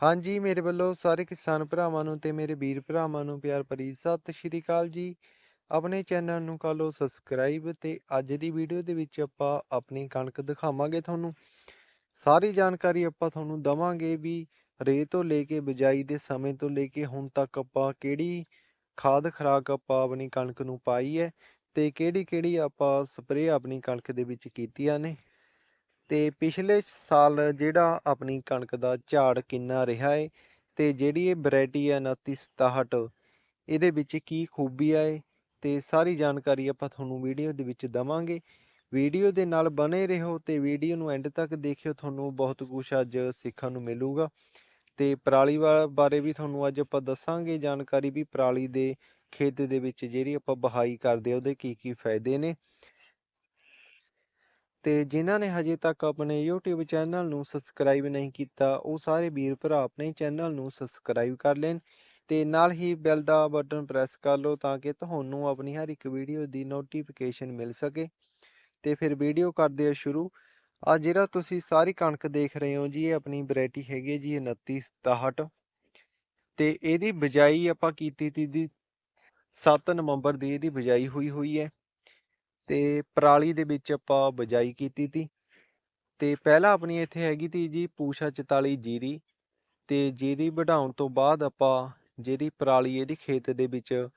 ਹਾਂਜੀ, ਮੇਰੇ ਵੱਲੋਂ ਸਾਰੇ ਕਿਸਾਨ ਭਰਾਵਾਂ ਨੂੰ ਤੇ ਮੇਰੇ ਵੀਰ ਭਰਾਵਾਂ ਨੂੰ ਪਿਆਰ ਭਰੀ ਸਤਿ ਸ਼੍ਰੀ ਅਕਾਲ ਜੀ। ਆਪਣੇ ਚੈਨਲ ਨੂੰ ਕਰ ਲਓ ਸਬਸਕ੍ਰਾਈਬ ਤੇ ਅੱਜ ਦੀ ਵੀਡੀਓ ਦੇ ਵਿੱਚ ਆਪਾਂ ਆਪਣੀ ਕਣਕ ਦਿਖਾਵਾਂਗੇ ਤੁਹਾਨੂੰ। ਸਾਰੀ ਜਾਣਕਾਰੀ ਆਪਾਂ ਤੁਹਾਨੂੰ ਦਵਾਂਗੇ ਵੀ ਰੇ ਤੋਂ ਲੈ ਕੇ ਬਿਜਾਈ ਦੇ ਸਮੇਂ ਤੋਂ ਲੈ ਕੇ ਹੁਣ ਤੱਕ ਆਪਾਂ ਕਿਹੜੀ ਖਾਦ ਖਰਾਕ ਆਪਾਂ ਆਪਣੀ ਕਣਕ ਨੂੰ ਪਾਈ ਹੈ ਤੇ ਕਿਹੜੀ ਕਿਹੜੀ ਆਪਾਂ ਸਪਰੇਅ ਆਪਣੀ ਕਣਕ ਦੇ ਵਿੱਚ ਕੀਤੀਆਂ ਨੇ। ਤੇ ਪਿਛਲੇ ਸਾਲ ਜਿਹੜਾ ਆਪਣੀ ਕਣਕ ਦਾ ਝਾੜ ਕਿੰਨਾ ਰਿਹਾ ਹੈ ਤੇ ਜਿਹੜੀ ਇਹ ਵੈਰਾਈਟੀ ਹੈ 2967 ਇਹਦੇ ਵਿੱਚ ਕੀ ਖੂਬੀ ਹੈ ਤੇ ਸਾਰੀ ਜਾਣਕਾਰੀ ਆਪਾਂ ਤੁਹਾਨੂੰ ਵੀਡੀਓ ਦੇ ਵਿੱਚ ਦਵਾਂਗੇ। ਵੀਡੀਓ ਦੇ ਨਾਲ ਬਨੇ ਰਹੋ ਤੇ ਵੀਡੀਓ ਨੂੰ ਐਂਡ ਤੱਕ ਦੇਖਿਓ, ਤੁਹਾਨੂੰ ਬਹੁਤ ਕੁਝ ਅੱਜ ਸਿੱਖਣ ਨੂੰ ਮਿਲੂਗਾ। ਤੇ ਪਰਾਲੀ ਵਾ- ਬਾਰੇ ਵੀ ਤੁਹਾਨੂੰ ਅੱਜ ਆਪਾਂ ਦੱਸਾਂਗੇ, ਜਾਣਕਾਰੀ ਵੀ ਪਰਾਲੀ ਦੇ ਖੇਤ ਦੇ ਵਿੱਚ ਜਿਹੜੀ ਆਪਾਂ ਬਹਾਈ ਕਰਦੇ ਆ, ਉਹਦੇ ਕੀ ਕੀ ਫਾਇਦੇ ਨੇ। ਤੇ ਜਿਨ੍ਹਾਂ ਨੇ ਹਜੇ ਤੱਕ ਆਪਣੇ YouTube ਚੈਨਲ ਨੂੰ ਸਬਸਕ੍ਰਾਈਬ ਨਹੀਂ ਕੀਤਾ, ਉਹ ਸਾਰੇ ਵੀਰ ਭਰਾ ਆਪਣੇ ਚੈਨਲ ਨੂੰ ਸਬਸਕ੍ਰਾਈਬ ਕਰ ਲੈਣ ਤੇ ਨਾਲ ਹੀ ਬੈਲ ਦਾ ਬਟਨ ਪ੍ਰੈਸ ਕਰ ਲਓ ਤਾਂ ਕਿ ਤੁਹਾਨੂੰ ਆਪਣੀ ਹਰ ਇੱਕ ਵੀਡੀਓ ਦੀ ਨੋਟੀਫਿਕੇਸ਼ਨ ਮਿਲ ਸਕੇ। ਤੇ ਫਿਰ ਵੀਡੀਓ ਕਰਦੇ ਆ ਸ਼ੁਰੂ। ਆ ਜਿਹੜਾ ਤੁਸੀਂ ਸਾਰੀ ਕਣਕ ਦੇਖ ਰਹੇ ਹੋ ਜੀ, ਇਹ ਆਪਣੀ ਵੈਰਾਈਟੀ ਹੈਗੀ ਹੈ ਜੀ 2967 ਤੇ ਇਹਦੀ ਬਿਜਾਈ ਆਪਾਂ ਕੀਤੀ ਤੀ ਦੀ 7 ਨਵੰਬਰ ਦੀ, ਇਹਦੀ ਬਿਜਾਈ ਹੋਈ ਹੋਈ ਹੈ। ਤੇ ਪਰਾਲੀ ਦੇ ਵਿੱਚ ਆਪਾਂ ਬਿਜਾਈ ਕੀਤੀ ਤੀ। ਤੇ ਪਹਿਲਾਂ ਆਪਣੀ ਇੱਥੇ ਹੈਗੀ ਤੀ ਜੀ ਪੂਸ਼ਾ 44 ਜੀਰੀ। ਤੇ ਜੀਰੀ ਵਢਾਉਣ ਤੋਂ ਬਾਅਦ ਆਪਾਂ ਜਿਹੜੀ ਪਰਾਲੀ ਇਹਦੀ ਖੇਤ ਦੇ ਵਿੱਚ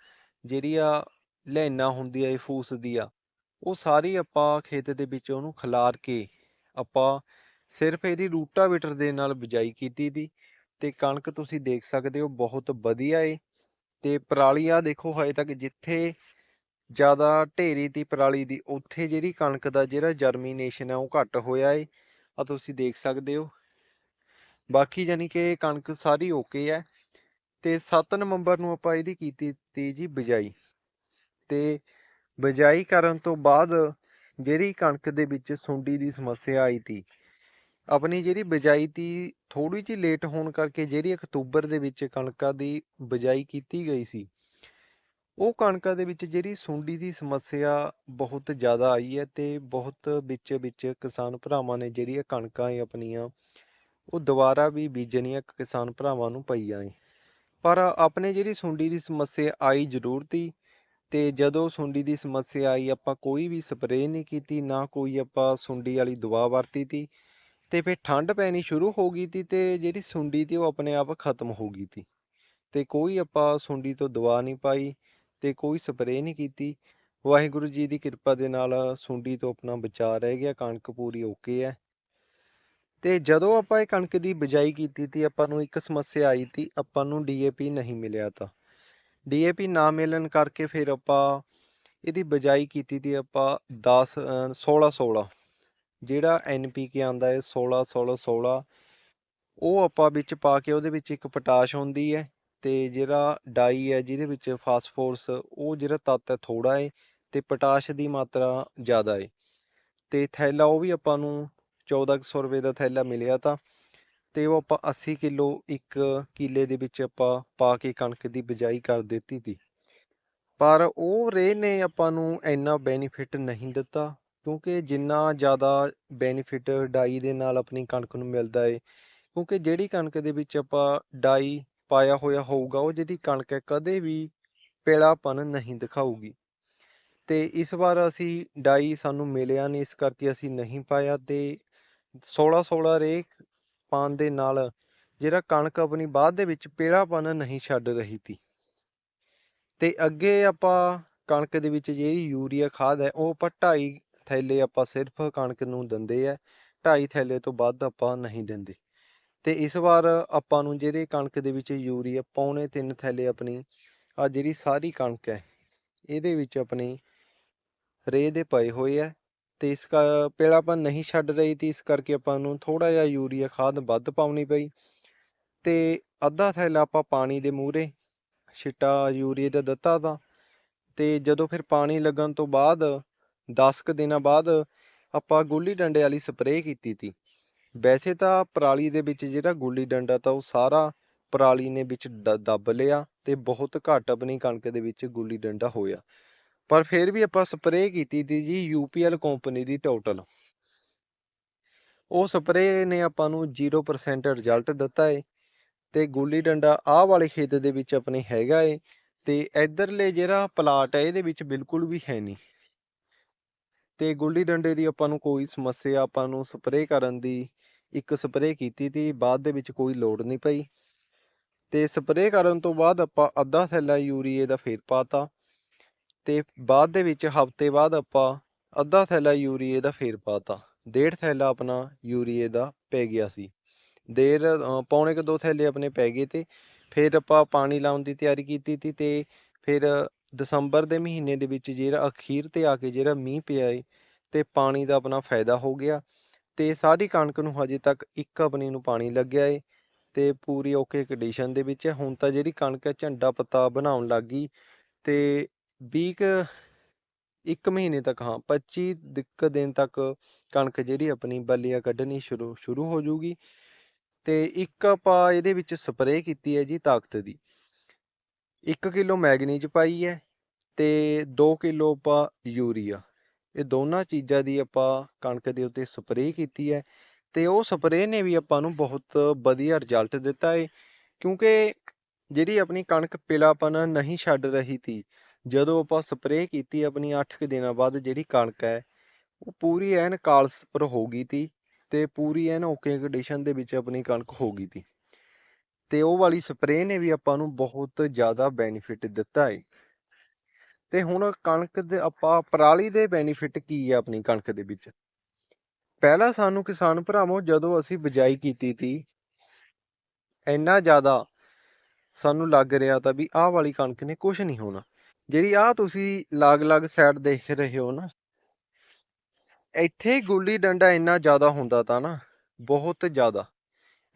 ਜਿਹੜੀ ਆ ਲੈਣਾ ਹੁੰਦੀ ਆ, ਇਹ ਫੂਸ ਦੀ ਆ, ਉਹ ਸਾਰੀ ਆਪਾਂ ਖੇਤ ਦੇ ਵਿੱਚ ਉਹਨੂੰ ਖਿਲਾਰ ਕੇ ਆਪਾਂ ਸਿਰਫ ਇਹਦੀ ਰੂਟਾਵੇਟਰ ਦੇ ਨਾਲ ਬਿਜਾਈ ਕੀਤੀ ਤੀ। ਤੇ ਕਣਕ ਤੁਸੀਂ ਦੇਖ ਸਕਦੇ ਹੋ, ਬਹੁਤ ਵਧੀਆ ਏ। ਤੇ ਪਰਾਲੀ ਆ ਦੇਖੋ ਹਜੇ ਤੱਕ ਜਿੱਥੇ ਜ਼ਿਆਦਾ ਢੇਰੀ ਤੀ ਪਰਾਲੀ ਦੀ, ਉੱਥੇ ਜਿਹੜੀ ਕਣਕ ਦਾ ਜਿਹੜਾ ਜਰਮੀਨੇਸ਼ਨ ਹੈ ਉਹ ਘੱਟ ਹੋਇਆ ਏ ਆ ਤੁਸੀਂ ਦੇਖ ਸਕਦੇ ਹੋ। ਬਾਕੀ ਜਾਨੀ ਕਿ ਕਣਕ ਸਾਰੀ ਓਕੇ ਹੈ ਤੇ 7 ਨਵੰਬਰ ਨੂੰ ਆਪਾਂ ਇਹਦੀ ਕੀਤੀ ਤੀ ਜੀ ਬਿਜਾਈ। ਤੇ ਬਿਜਾਈ ਕਰਨ ਤੋਂ ਬਾਅਦ ਜਿਹੜੀ ਕਣਕ ਦੇ ਵਿੱਚ ਸੁੰਡੀ ਦੀ ਸਮੱਸਿਆ ਆਈ ਤੀ, ਆਪਣੀ ਜਿਹੜੀ ਬਿਜਾਈ ਤੀ ਥੋੜੀ ਜਿਹੀ ਲੇਟ ਹੋਣ ਕਰਕੇ ਜਿਹੜੀ ਅਕਤੂਬਰ ਦੇ ਵਿੱਚ ਕਣਕਾਂ ਦੀ ਬਿਜਾਈ ਕੀਤੀ ਗਈ ਸੀ ਉਹ ਕਣਕਾਂ ਦੇ ਵਿੱਚ ਜਿਹੜੀ ਸੁੰਡੀ ਦੀ ਸਮੱਸਿਆ ਬਹੁਤ ਜ਼ਿਆਦਾ ਆਈ ਹੈ ਤੇ ਬਹੁਤ ਵਿੱਚ ਵਿੱਚ ਕਿਸਾਨ ਭਰਾਵਾਂ ਨੇ ਜਿਹੜੀਆਂ ਕਣਕਾਂ ਏ ਆਪਣੀਆਂ, ਉਹ ਦੁਬਾਰਾ ਵੀ ਬੀਜਣੀਆਂ ਕਿਸਾਨ ਭਰਾਵਾਂ ਨੂੰ ਪਈਆਂ ਏ। ਪਰ ਆਪਣੇ ਜਿਹੜੀ ਸੁੰਡੀ ਦੀ ਸਮੱਸਿਆ ਆਈ ਜ਼ਰੂਰ ਤੀ ਤੇ ਜਦੋਂ ਸੁੰਡੀ ਦੀ ਸਮੱਸਿਆ ਆਈ ਆਪਾਂ ਕੋਈ ਵੀ ਸਪਰੇਅ ਨਹੀਂ ਕੀਤੀ, ਨਾ ਕੋਈ ਆਪਾਂ ਸੁੰਡੀ ਵਾਲੀ ਦਵਾ ਵਰਤੀ ਤੀ ਤੇ ਫਿਰ ਠੰਡ ਪੈਣੀ ਸ਼ੁਰੂ ਹੋ ਗਈ ਤੀ ਤੇ ਜਿਹੜੀ ਸੁੰਡੀ ਤੀ ਉਹ ਆਪਣੇ ਆਪ ਖਤਮ ਹੋ ਗਈ ਤੀ। ਤੇ ਕੋਈ ਆਪਾਂ ਸੁੰਡੀ ਤੋਂ ਦਵਾ ਨਹੀਂ ਪਾਈ ਤੇ ਕੋਈ ਸਪਰੇਅ ਨਹੀਂ ਕੀਤੀ। ਵਾਹਿਗੁਰੂ ਜੀ ਦੀ ਕਿਰਪਾ ਦੇ ਨਾਲ ਸੁੰਡੀ ਤੋਂ ਆਪਣਾ ਬਚਾਅ ਰਹਿ ਗਿਆ, ਕਣਕ ਪੂਰੀ ਓਕੇ ਹੈ। ਤੇ ਜਦੋਂ ਆਪਾਂ ਇਹ ਕਣਕ ਦੀ ਬਿਜਾਈ ਕੀਤੀ ਤੀ, ਆਪਾਂ ਨੂੰ ਇੱਕ ਸਮੱਸਿਆ ਆਈ ਤੀ, ਆਪਾਂ ਨੂੰ ਡੀਏਪੀ ਨਹੀਂ ਮਿਲਿਆ ਤਾਂ। ਡੀਏਪੀ ਨਾ ਮਿਲਣ ਕਰਕੇ ਫਿਰ ਆਪਾਂ ਇਹਦੀ ਬਿਜਾਈ ਕੀਤੀ ਤੀ ਆਪਾਂ 10 16 16 ਜਿਹੜਾ ਐਨਪੀਕੇ ਆਂਦਾ ਹੈ 16 16 16 ਉਹ ਆਪਾਂ ਵਿੱਚ ਪਾ ਕੇ ਉਹਦੇ ਵਿੱਚ ਇੱਕ ਪੋਟਾਸ਼ ਹੁੰਦੀ ਹੈ। ਤੇ ਜਿਹੜਾ ਡਾਈ ਹੈ, ਜਿਹਦੇ ਵਿੱਚ ਫਾਸਫੋਰਸ, ਉਹ ਜਿਹੜਾ ਤੱਤ ਹੈ ਥੋੜਾ ਹੈ ਤੇ ਪੋਟਾਸ਼ ਦੀ ਮਾਤਰਾ ਜ਼ਿਆਦਾ ਹੈ ਤੇ ਥੈਲਾ ਉਹ ਵੀ ਆਪਾਂ ਨੂੰ 1400 ਰੁਪਏ ਦਾ ਥੈਲਾ ਮਿਲਿਆ ਤਾਂ, ਤੇ ਉਹ ਆਪਾਂ 80 ਕਿਲੋ ਇੱਕ ਕਿੱਲੇ ਦੇ ਵਿੱਚ ਆਪਾਂ ਪਾ ਕੇ ਕਣਕ ਦੀ ਬਿਜਾਈ ਕਰ ਦਿੱਤੀ ਤੀ। ਪਰ ਉਹ ਰੇ ਨੇ ਆਪਾਂ ਨੂੰ ਇੰਨਾ ਬੈਨੀਫਿਟ ਨਹੀਂ ਦਿੱਤਾ, ਕਿਉਂਕਿ ਜਿੰਨਾ ਜ਼ਿਆਦਾ ਬੈਨੀਫਿਟ ਡਾਈ ਦੇ ਨਾਲ ਆਪਣੀ ਕਣਕ ਨੂੰ ਮਿਲਦਾ ਏ, ਕਿਉਂਕਿ ਜਿਹੜੀ ਕਣਕ ਦੇ ਵਿੱਚ ਆਪਾਂ ਡਾਈ ਪਾਇਆ ਹੋਇਆ ਹੋਊਗਾ, ਉਹ ਜਿਹੜੀ ਕਣਕ ਹੈ, ਕਦੇ ਵੀ ਪੇਲਾਪਨ ਨਹੀਂ ਦਿਖਾਊਗੀ। ਤੇ ਇਸ ਵਾਰ ਅਸੀਂ ਡਾਈ ਸਾਨੂੰ ਮਿਲਿਆ ਨਹੀਂ ਇਸ ਕਰਕੇ ਅਸੀਂ ਨਹੀਂ ਪਾਇਆ ਤੇ 16 16 ਰੇ ਪਾਉਣ ਦੇ ਨਾਲ ਜਿਹੜਾ ਕਣਕ ਆਪਣੀ ਬਾਅਦ ਦੇ ਵਿੱਚ ਪੇਲਾਪਨ ਨਹੀਂ ਛੱਡ ਰਹੀ ਤੀ। ਤੇ ਅੱਗੇ ਆਪਾਂ ਕਣਕ ਦੇ ਵਿੱਚ ਜਿਹੜੀ ਯੂਰੀਆ ਖਾਦ ਹੈ, ਉਹ ਆਪਾਂ ਢਾਈ ਥੈਲੇ ਆਪਾਂ ਸਿਰਫ ਕਣਕ ਨੂੰ ਦਿੰਦੇ ਆ, ਢਾਈ ਥੈਲੇ ਤੋਂ ਵੱਧ ਆਪਾਂ ਨਹੀਂ ਦਿੰਦੇ। ਤੇ ਇਸ ਵਾਰ ਆਪਾਂ ਨੂੰ ਜਿਹੜੇ ਕਣਕ ਦੇ ਵਿੱਚ ਯੂਰੀਆ ਪੌਣੇ ਤਿੰਨ ਥੈਲੇ ਆਪਣੀ ਆ ਜਿਹੜੀ ਸਾਰੀ ਕਣਕ ਹੈ, ਇਹਦੇ ਵਿੱਚ ਆਪਣੀ ਰੇ ਦੇ ਪਏ ਹੋਏ ਆ ਤੇ ਇਸ ਕਾ ਪੀਲਾਪਨ ਨਹੀਂ ਛੱਡ ਰਹੀ ਤੀ ਇਸ ਕਰਕੇ ਆਪਾਂ ਨੂੰ ਥੋੜਾ ਜਿਹਾ ਯੂਰੀਆ ਖਾਦ ਵੱਧ ਪਾਉਣੀ ਪਈ ਤੇ ਅੱਧਾ ਥੈਲਾ ਆਪਾਂ ਪਾਣੀ ਦੇ ਮੂਹਰੇ ਛਿੱਟਾ ਯੂਰੀਏ ਦਾ ਦਿੱਤਾ ਤਾਂ ਤੇ ਜਦੋਂ ਫਿਰ ਪਾਣੀ ਲੱਗਣ ਤੋਂ ਬਾਅਦ 10 ਕੁ ਦਿਨਾਂ ਬਾਅਦ ਆਪਾਂ ਗੁੱਲੀ ਡੰਡੇ ਵਾਲੀ ਸਪਰੇਅ ਕੀਤੀ ਤੀ। ਵੈਸੇ ਤਾਂ ਪਰਾਲੀ ਦੇ ਵਿੱਚ ਜਿਹੜਾ ਗੁੱਲੀ ਡੰਡਾ ਤਾਂ ਉਹ ਸਾਰਾ ਪਰਾਲੀ ਨੇ ਵਿੱਚ ਦੱਬ ਲਿਆ ਤੇ ਬਹੁਤ ਘੱਟ ਆਪਣੀ ਕਣਕ ਦੇ ਵਿੱਚ ਗੁੱਲੀ ਡੰਡਾ ਹੋਇਆ। ਪਰ ਫਿਰ ਵੀ ਆਪਾਂ ਸਪਰੇਅ ਕੀਤੀ ਤੀ ਜੀ ਯੂਪੀਐਲ ਕੰਪਨੀ ਦੀ ਟੋਟਲ। ਉਹ ਸਪਰੇਅ ਨੇ ਆਪਾਂ ਨੂੰ 0% ਰਿਜ਼ਲਟ ਦਿੱਤਾ ਏ ਤੇ ਗੁੱਲੀ ਡੰਡਾ ਆਹ ਵਾਲੇ ਖੇਤ ਦੇ ਵਿੱਚ ਆਪਣੇ ਹੈਗਾ ਏ ਤੇ ਇਧਰਲੇ ਜਿਹੜਾ ਪਲਾਟ ਹੈ ਇਹਦੇ ਵਿੱਚ ਬਿਲਕੁਲ ਵੀ ਹੈ ਨਹੀਂ। ਤੇ ਗੁੱਲੀ ਡੰਡੇ ਦੀ ਆਪਾਂ ਨੂੰ ਕੋਈ ਸਮੱਸਿਆ, ਆਪਾਂ ਨੂੰ ਸਪਰੇਅ ਕਰਨ ਦੀ ਇੱਕ ਸਪਰੇਅ ਕੀਤੀ ਤੀ, ਬਾਅਦ ਦੇ ਵਿੱਚ ਕੋਈ ਲੋੜ ਨਹੀਂ ਪਈ। ਤੇ ਸਪਰੇਅ ਕਰਨ ਤੋਂ ਬਾਅਦ ਆਪਾਂ ਅੱਧਾ ਥੈਲਾ ਯੂਰੀਏ ਦਾ ਫੇਰ ਪਾਤਾ। ਤੇ ਬਾਅਦ ਦੇ ਵਿੱਚ ਹਫ਼ਤੇ ਬਾਅਦ ਆਪਾਂ ਅੱਧਾ ਥੈਲਾ ਯੂਰੀਏ ਦਾ ਫੇਰ ਪਾਤਾ। ਡੇਢ ਥੈਲਾ ਆਪਣਾ ਯੂਰੀਏ ਦਾ ਪੈ ਗਿਆ ਸੀ। ਦੇਰ ਪੌਣੇ ਕੁ ਦੋ ਥੈਲੇ ਆਪਣੇ ਪੈ ਗਏ ਤੇ ਫਿਰ ਆਪਾਂ ਪਾਣੀ ਲਾਉਣ ਦੀ ਤਿਆਰੀ ਕੀਤੀ ਤੀ ਤੇ ਫਿਰ ਦਸੰਬਰ ਦੇ ਮਹੀਨੇ ਦੇ ਵਿੱਚ ਜਿਹੜਾ ਅਖੀਰ ਤੇ ਆ ਕੇ ਜਿਹੜਾ ਮੀਂਹ ਪਿਆ ਏ, ਤੇ ਪਾਣੀ ਦਾ ਆਪਣਾ ਫਾਇਦਾ ਹੋ ਗਿਆ। ਤੇ ਸਾਰੀ ਕਣਕ ਨੂੰ ਹਜੇ ਤੱਕ ਇੱਕ ਆਪਣੀ ਨੂੰ ਪਾਣੀ ਲੱਗਿਆ ਏ ਤੇ ਪੂਰੀ ਓਕੇ ਕੰਡੀਸ਼ਨ ਦੇ ਵਿੱਚ ਹੈ। ਹੁਣ ਤਾਂ ਜਿਹੜੀ ਕਣਕ ਹੈ ਝੰਡਾ ਪੱਤਾ ਬਣਾਉਣ ਲੱਗ ਗਈ ਤੇ 20 ਕੁ, ਇੱਕ ਮਹੀਨੇ ਤੱਕ ਹਾਂ 25 ਦਿੱਕ ਦਿਨ ਤੱਕ ਕਣਕ ਜਿਹੜੀ ਆਪਣੀ ਬੱਲੀਆਂ ਕੱਢਣੀ ਸ਼ੁਰੂ ਸ਼ੁਰੂ ਹੋ ਜੂਗੀ ਤੇ ਇੱਕ ਆਪਾਂ ਇਹਦੇ ਵਿੱਚ ਸਪਰੇਅ ਕੀਤੀ ਹੈ ਜੀ ਤਾਕਤ ਦੀ 1 ਕਿਲੋ ਮੈਗਨੀਜ ਪਾਈ ਹੈ ਤੇ 2 ਕਿਲੋ ਆਪਾਂ ਯੂਰੀਆ ਇਹ ਦੋਨਾਂ ਚੀਜ਼ਾਂ ਦੀ ਆਪਾਂ ਕਣਕ ਦੇ ਉੱਤੇ ਸਪਰੇਅ ਕੀਤੀ ਹੈ ਤੇ ਉਹ ਸਪਰੇਅ ਨੇ ਵੀ ਆਪਾਂ ਨੂੰ ਬਹੁਤ ਵਧੀਆ ਰਿਜ਼ਲਟ ਦਿੱਤਾ ਹੈ ਕਿਉਂਕਿ ਜਿਹੜੀ ਆਪਣੀ ਕਣਕ ਪਿਲਾਪਨ ਨਹੀਂ ਛੱਡ ਰਹੀ ਤੀ ਜਦੋਂ ਆਪਾਂ ਸਪਰੇਅ ਕੀਤੀ ਆਪਣੀ 8 ਕੁ ਦਿਨਾਂ ਬਾਅਦ ਜਿਹੜੀ ਕਣਕ ਹੈ, ਉਹ ਪੂਰੀ ਐਨ ਕਾਲਸ ਪਰ ਹੋ ਗਈ ਤੀ ਤੇ ਪੂਰੀ ਐਨ ਓਕੇ ਕੰਡੀਸ਼ਨ ਦੇ ਵਿੱਚ ਆਪਣੀ ਕਣਕ ਹੋ ਗਈ ਤੀ ਤੇ ਉਹ ਵਾਲੀ ਸਪਰੇਅ ਨੇ ਵੀ ਆਪਾਂ ਨੂੰ ਬਹੁਤ ਜ਼ਿਆਦਾ ਬੈਨੀਫਿਟ ਦਿੱਤਾ ਹੈ ਤੇ ਹੁਣ ਕਣਕ ਦੇ ਆਪਾਂ ਪਰਾਲੀ ਦੇ ਬੈਨੀਫਿਟ ਕੀ ਹੈ ਆਪਣੀ ਕਣਕ ਦੇ ਵਿੱਚ? ਪਹਿਲਾਂ ਸਾਨੂੰ ਕਿਸਾਨ ਭਰਾਵੋ, ਜਦੋਂ ਅਸੀਂ ਬਿਜਾਈ ਕੀਤੀ ਤੀ ਇੰਨਾ ਜ਼ਿਆਦਾ ਸਾਨੂੰ ਲੱਗ ਰਿਹਾ ਤਾਂ ਵੀ ਆਹ ਵਾਲੀ ਕਣਕ ਨੇ ਕੁਝ ਨਹੀਂ ਹੋਣਾ। ਜਿਹੜੀ ਆਹ ਤੁਸੀਂ ਲਾਗ-ਲਾਗ ਸਾਈਡ ਦੇਖ ਰਹੇ ਹੋ ਨਾ, ਇੱਥੇ ਗੁੱਲੀ ਡੰਡਾ ਇੰਨਾ ਜ਼ਿਆਦਾ ਹੁੰਦਾ ਤਾਂ ਨਾ, ਬਹੁਤ ਜ਼ਿਆਦਾ,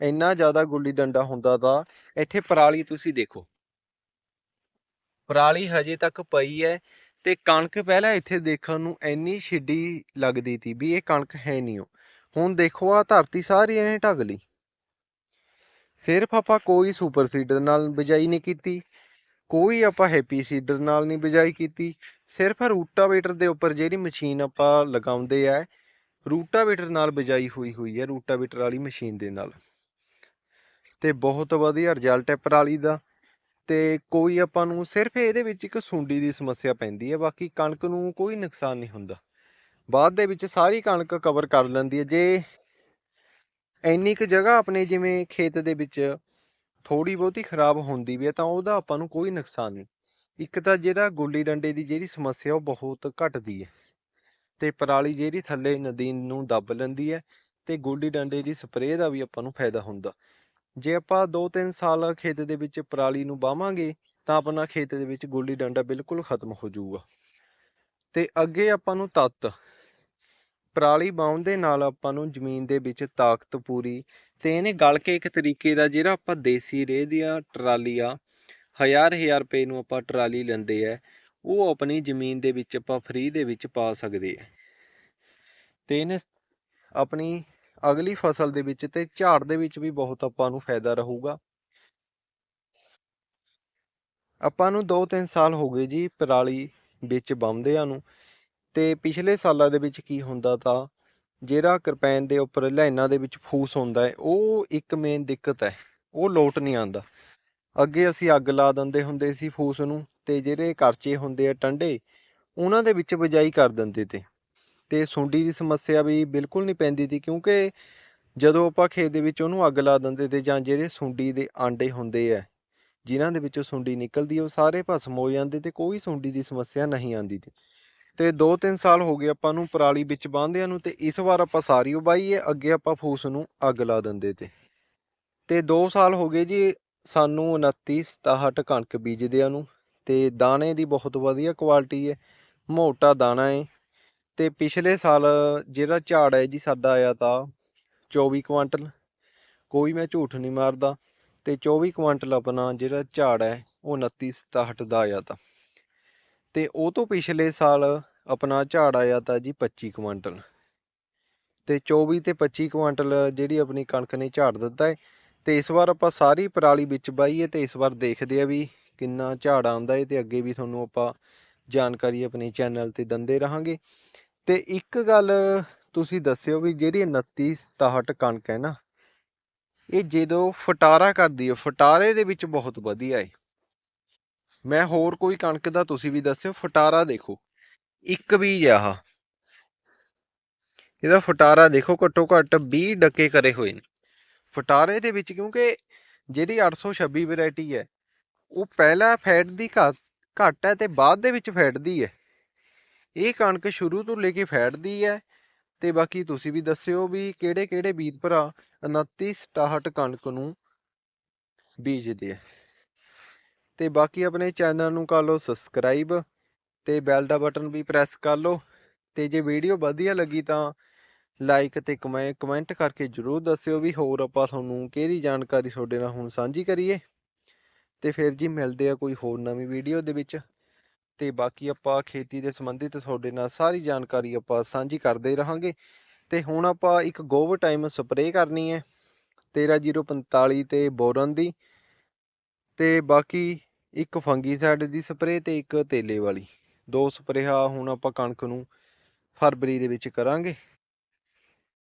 ਇੰਨਾ ਜ਼ਿਆਦਾ ਗੁੱਲੀ ਡੰਡਾ ਹੁੰਦਾ ਤਾਂ ਇੱਥੇ ਪਰਾਲੀ ਤੁਸੀਂ ਦੇਖੋ। ਪਰਾਲੀ ਹਜੇ ਤੱਕ ਪਈ ਹੈ ਤੇ ਕਣਕ ਪਹਿਲਾਂ ਇੱਥੇ ਦੇਖਣ ਨੂੰ ਇੰਨੀ ਛਿੱਡੀ ਲੱਗਦੀ ਤੀ ਵੀ ਇਹ ਕਣਕ ਹੈ ਨਹੀਂ ਉਹ। ਹੁਣ ਦੇਖੋ ਆ ਧਰਤੀ ਸਾਰੀ ਇਹਨੇ ਢੱਕ ਲਈ। ਸਿਰਫ ਆਪਾਂ ਕੋਈ ਸੁਪਰ ਸੀਡਰ ਨਾਲ ਬਿਜਾਈ ਨਹੀਂ ਕੀਤੀ, ਕੋਈ ਆਪਾਂ ਹੈਪੀ ਸੀਡਰ ਨਾਲ ਨਹੀਂ ਬਿਜਾਈ ਕੀਤੀ, ਸਿਰਫ ਰੂਟਾਵੇਟਰ ਦੇ ਉੱਪਰ ਜਿਹੜੀ ਮਸ਼ੀਨ ਆਪਾਂ ਲਗਾਉਂਦੇ ਆ, ਰੂਟਾਵੇਟਰ ਨਾਲ ਬਿਜਾਈ ਹੋਈ ਹੋਈ ਹੈ ਰੂਟਾਵੇਟਰ ਵਾਲੀ ਮਸ਼ੀਨ ਦੇ ਨਾਲ। ਤੇ ਬਹੁਤ ਵਧੀਆ ਰਿਜ਼ਲਟ ਹੈ ਪਰਾਲੀ ਦਾ। ਤੇ ਕੋਈ ਆਪਾਂ ਨੂੰ ਸਿਰਫ ਇਹਦੇ ਵਿੱਚ ਇੱਕ ਸੁੰਡੀ ਦੀ ਸਮੱਸਿਆ ਪੈਂਦੀ ਹੈ, ਬਾਕੀ ਕਣਕ ਨੂੰ ਕੋਈ ਨੁਕਸਾਨ ਨਹੀਂ ਹੁੰਦਾ। ਬਾਅਦ ਦੇ ਵਿੱਚ ਸਾਰੀ ਕਣਕ ਕਵਰ ਕਰ ਲੈਂਦੀ ਹੈ। ਜੇ ਇੰਨੀ ਕੁ ਜਗ੍ਹਾ ਆਪਣੇ ਜਿਵੇਂ ਖੇਤ ਦੇ ਵਿੱਚ ਥੋੜੀ ਬਹੁਤੀ ਖਰਾਬ ਹੁੰਦੀ ਵੀ ਹੈ, ਤਾਂ ਉਹਦਾ ਆਪਾਂ ਨੂੰ ਕੋਈ ਨੁਕਸਾਨ ਨਹੀਂ। ਇੱਕ ਤਾਂ ਜਿਹੜਾ ਗੁੱਲੀ ਡੰਡੇ ਦੀ ਜਿਹੜੀ ਸਮੱਸਿਆ, ਉਹ ਬਹੁਤ ਘਟਦੀ ਹੈ। ਤੇ ਪਰਾਲੀ ਜਿਹੜੀ ਥੱਲੇ ਨਦੀ ਨੂੰ ਦੱਬ ਲੈਂਦੀ ਹੈ ਤੇ ਗੁੱਲੀ ਡੰਡੇ ਦੀ ਸਪਰੇਅ ਦਾ ਵੀ ਆਪਾਂ ਨੂੰ ਫਾਇਦਾ ਹੁੰਦਾ। ਜੇ ਆਪਾਂ 2-3 ਸਾਲ ਖੇਤ ਦੇ ਵਿੱਚ ਪਰਾਲੀ ਨੂੰ ਬਾਵਾਂਗੇ, ਤਾਂ ਆਪਣਾ ਖੇਤ ਦੇ ਵਿੱਚ ਗੁੱਲੀ ਡੰਡਾ ਬਿਲਕੁਲ ਖਤਮ ਹੋ ਜਾਊਗਾ। ਤੇ ਅੱਗੇ ਆਪਾਂ ਨੂੰ ਤੱਤ। ਪਰਾਲੀ ਬਾਉਣ ਦੇ ਨਾਲ ਆਪਾਂ ਨੂੰ ਜ਼ਮੀਨ ਦੇ ਵਿੱਚ ਤਾਕਤ ਪੂਰੀ ਤੇ ਇਹਨੇ ਗਲ ਕੇ ਇੱਕ ਤਰੀਕੇ ਦਾ ਜਿਹੜਾ ਆਪਾਂ ਦੇਸੀ ਰੇਹ ਦੀਆਂ ਟਰਾਲੀ ਹਜ਼ਾਰ ਹਜ਼ਾਰ ਰੁਪਏ ਨੂੰ ਆਪਾਂ ਟਰਾਲੀ ਲੈਂਦੇ ਆ, ਉਹ ਆਪਣੀ ਜ਼ਮੀਨ ਦੇ ਵਿੱਚ ਆਪਾਂ ਫ੍ਰੀ ਦੇ ਵਿੱਚ ਪਾ ਸਕਦੇ ਆ। ਤੇ ਇਹਨੇ ਆਪਣੀ ਅਗਲੀ ਫਸਲ ਦੇ ਵਿੱਚ ਤੇ ਝਾੜ ਦੇ ਵਿੱਚ ਵੀ ਬਹੁਤ ਆਪਾਂ ਨੂੰ ਫਾਇਦਾ ਰਹੂਗਾ। ਆਪਾਂ ਨੂੰ 2-3 ਸਾਲ ਹੋ ਗਏ ਜੀ ਪਰਾਲੀ ਵਿੱਚ ਬਾਉਂਦਿਆਂ ਨੂੰ ਤੇ ਪਿਛਲੇ ਸਾਲਾਂ ਦੇ ਵਿੱਚ ਕੀ ਹੁੰਦਾ ਤਾਂ ਜਿਹੜਾ ਕਿਰਪੈਨ ਦੇ ਉੱਪਰ ਲਾਈਨਾਂ ਦੇ ਵਿੱਚ ਫੂਸ ਹੁੰਦਾ ਹੈ, ਉਹ ਇੱਕ ਮੇਨ ਦਿੱਕਤ ਹੈ, ਉਹ ਲੋਟ ਨਹੀਂ ਆਉਂਦਾ। ਅੱਗੇ ਅਸੀਂ ਅੱਗ ਲਾ ਦਿੰਦੇ ਹੁੰਦੇ ਸੀ ਫੂਸ ਨੂੰ ਤੇ ਜਿਹੜੇ ਕਰਚੇ ਹੁੰਦੇ ਆ ਟੰਡੇ, ਉਹਨਾਂ ਦੇ ਵਿੱਚ ਬਿਜਾਈ ਕਰ ਦਿੰਦੇ ਤੇ। ਤੇ ਸੁੰਡੀ ਦੀ ਸਮੱਸਿਆ ਵੀ ਬਿਲਕੁਲ ਨਹੀਂ ਪੈਂਦੀ ਤੀ ਕਿਉਂਕਿ ਜਦੋਂ ਆਪਾਂ ਖੇਤ ਦੇ ਵਿੱਚ ਉਹਨੂੰ ਅੱਗ ਲਾ ਦਿੰਦੇ ਤੇ ਜਾਂ ਜਿਹੜੇ ਸੁੰਡੀ ਦੇ ਆਂਡੇ ਹੁੰਦੇ ਆ, ਜਿਨ੍ਹਾਂ ਦੇ ਵਿੱਚੋਂ ਸੁੰਡੀ ਨਿਕਲਦੀ ਉਹ ਸਾਰੇ ਭਸਮ ਹੋ ਜਾਂਦੇ ਤੇ ਕੋਈ ਸੁੰਡੀ ਦੀ ਸਮੱਸਿਆ ਨਹੀਂ ਆਉਂਦੀ ਤੀ ਤੇ 2-3 ਸਾਲ ਹੋ ਗਏ ਆਪਾਂ ਨੂੰ ਪਰਾਲੀ ਵਿੱਚ ਬਾਂਹਦਿਆਂ ਨੂੰ ਤੇ ਇਸ ਵਾਰ ਆਪਾਂ ਸਾਰੀ ਉਬਾਈ ਹੈ ਅੱਗੇ ਆਪਾਂ ਫੂਸ ਨੂੰ ਅੱਗ ਲਾ ਦਿੰਦੇ ਤੇ। ਤੇ 2 ਸਾਲ ਹੋ ਗਏ ਜੀ, ਸਾਨੂੰ 29 67 ਕਣਕ ਬੀਜਦਿਆਂ ਨੂੰ ਤੇ ਦਾਣੇ ਦੀ ਬਹੁਤ ਵਧੀਆ ਕੁਆਲਿਟੀ ਹੈ ਮੋਟਾ ਦਾਣਾ ਹੈ ਤੇ ਪਿਛਲੇ ਸਾਲ ਜਿਹੜਾ ਝਾੜ ਹੈ ਜੀ ਸਾਡਾ ਆਇਆ ਤਾਂ 24 ਕੁਆਂਟਲ, ਕੋਈ ਮੈਂ ਝੂਠ ਨਹੀਂ ਮਾਰਦਾ, ਤੇ 24 ਕੁਆਂਟਲ ਆਪਣਾ ਜਿਹੜਾ ਝਾੜ ਹੈ ਉਹ 29 67 ਦਾ ਆਇਆ ਤਾਂ। ਤੇ ਉਹ ਤੋਂ ਪਿਛਲੇ ਸਾਲ ਆਪਣਾ ਝਾੜ ਆਇਆ ਤਾਂ ਜੀ 25 ਕੁਆਂਟਲ। ਤੇ 24 ਤੇ 25 ਕੁਆਂਟਲ ਜਿਹੜੀ ਆਪਣੀ ਕਣਕ ਨੇ ਝਾੜ ਦਿੱਤਾ ਹੈ, ਤੇ ਇਸ ਵਾਰ ਆਪਾਂ ਸਾਰੀ ਪਰਾਲੀ ਵਿੱਚ ਬਾਈਏ ਤੇ ਇਸ ਵਾਰ ਦੇਖਦੇ ਆ ਵੀ ਕਿੰਨਾ ਝਾੜ ਆਉਂਦਾ ਹੈ ਤੇ ਅੱਗੇ ਵੀ ਤੁਹਾਨੂੰ ਆਪਾਂ ਜਾਣਕਾਰੀ ਆਪਣੇ ਚੈਨਲ ਤੇ ਦਿੰਦੇ ਰਹਾਂਗੇ। ਤੇ ਇੱਕ ਗੱਲ ਤੁਸੀਂ ਦੱਸਿਓ ਵੀ ਜਿਹੜੀ 29 67 ਕਣਕ ਹੈ ਨਾ, ਇਹ ਜਦੋਂ ਫਟਾਰਾ ਕਰਦੀ ਹੈ, ਫਟਾਰੇ ਦੇ ਵਿੱਚ ਬਹੁਤ ਵਧੀਆ ਹੈ ਮੈਂ ਹੋਰ ਕੋਈ ਕਣਕ ਦਾ ਤੁਸੀਂ ਵੀ ਦੱਸਿਓ, ਫਟਾਰਾ ਦੇਖੋ। ਇੱਕ ਬੀਜ ਆ ਆਹ। ਇਹਦਾ ਫਟਾਰਾ ਦੇਖੋ ਘੱਟੋ ਘੱਟ 20 ਡੱਕੇ ਕਰੇ ਹੋਏ ਨੇ। ਫਟਾਰੇ ਦੇ ਵਿੱਚ ਕਿਉਂਕਿ ਜਿਹੜੀ 826 ਵੈਰਾਈਟੀ ਹੈ, ਉਹ ਪਹਿਲਾਂ ਫੈਟ ਦੀ ਘੱਟ ਘੱਟ ਹੈ ਤੇ ਬਾਅਦ ਦੇ ਵਿੱਚ ਫੈਟਦੀ ਹੈ। ਇਹ ਕਣਕ ਸ਼ੁਰੂ ਤੋਂ ਲੈ ਕੇ ਫੈਟਦੀ ਹੈ ਤੇ ਬਾਕੀ ਤੁਸੀਂ ਵੀ ਦੱਸਿਓ ਵੀ ਕਿਹੜੇ ਕਿਹੜੇ ਵੀਰ ਭਰਾ 29 67 ਕਣਕ ਨੂੰ ਬੀਜਦੇ ਆ। ਤੇ ਬਾਕੀ ਆਪਣੇ ਚੈਨਲ ਨੂੰ ਕਰ ਲਓ ਸਬਸਕ੍ਰਾਈਬ ਤੇ ਬੈਲ ਦਾ ਬਟਨ ਵੀ ਪ੍ਰੈਸ ਕਰ ਲਓ ਤੇ ਜੇ ਵੀਡੀਓ ਵਧੀਆ ਲੱਗੀ ਤਾਂ ਲਾਈਕ ਤੇ ਕਮੈਂਟ ਕਰਕੇ ਜਰੂਰ ਦੱਸਿਓ ਵੀ ਹੋਰ ਆਪਾਂ ਤੁਹਾਨੂੰ ਕਿਹੜੀ ਜਾਣਕਾਰੀ ਤੁਹਾਡੇ ਨਾਲ ਹੁਣ ਸਾਂਝੀ ਕਰੀਏ। ਤੇ ਫਿਰ ਜੀ ਮਿਲਦੇ ਆ ਕੋਈ ਹੋਰ ਨਵੀਂ ਵੀਡੀਓ ਦੇ ਵਿੱਚ। ਤੇ ਬਾਕੀ ਆਪਾਂ ਖੇਤੀ ਦੇ ਸੰਬੰਧਿਤ ਤੁਹਾਡੇ ਨਾਲ ਸਾਰੀ ਜਾਣਕਾਰੀ ਆਪਾਂ ਸਾਂਝੀ ਕਰਦੇ ਰਹਾਂਗੇ। ਤੇ ਹੁਣ ਆਪਾਂ ਇੱਕ ਗੋਵਰ ਟਾਈਮ ਸਪਰੇਅ ਕਰਨੀ ਹੈ 13045 ਤੇ ਬੋਰਨ ਦੀ। ਤੇ ਬਾਕੀ ਇੱਕ ਫੰਗੀਸਾਈਡ ਦੀ ਸਪਰੇਅ ਤੇ ਇੱਕ ਤੇਲੇ ਵਾਲੀ। ਦੋ ਸਪਰੇਹਾਂ ਹੁਣ ਆਪਾਂ ਕਣਕ ਨੂੰ ਫਰਵਰੀ ਦੇ ਵਿੱਚ ਕਰਾਂਗੇ।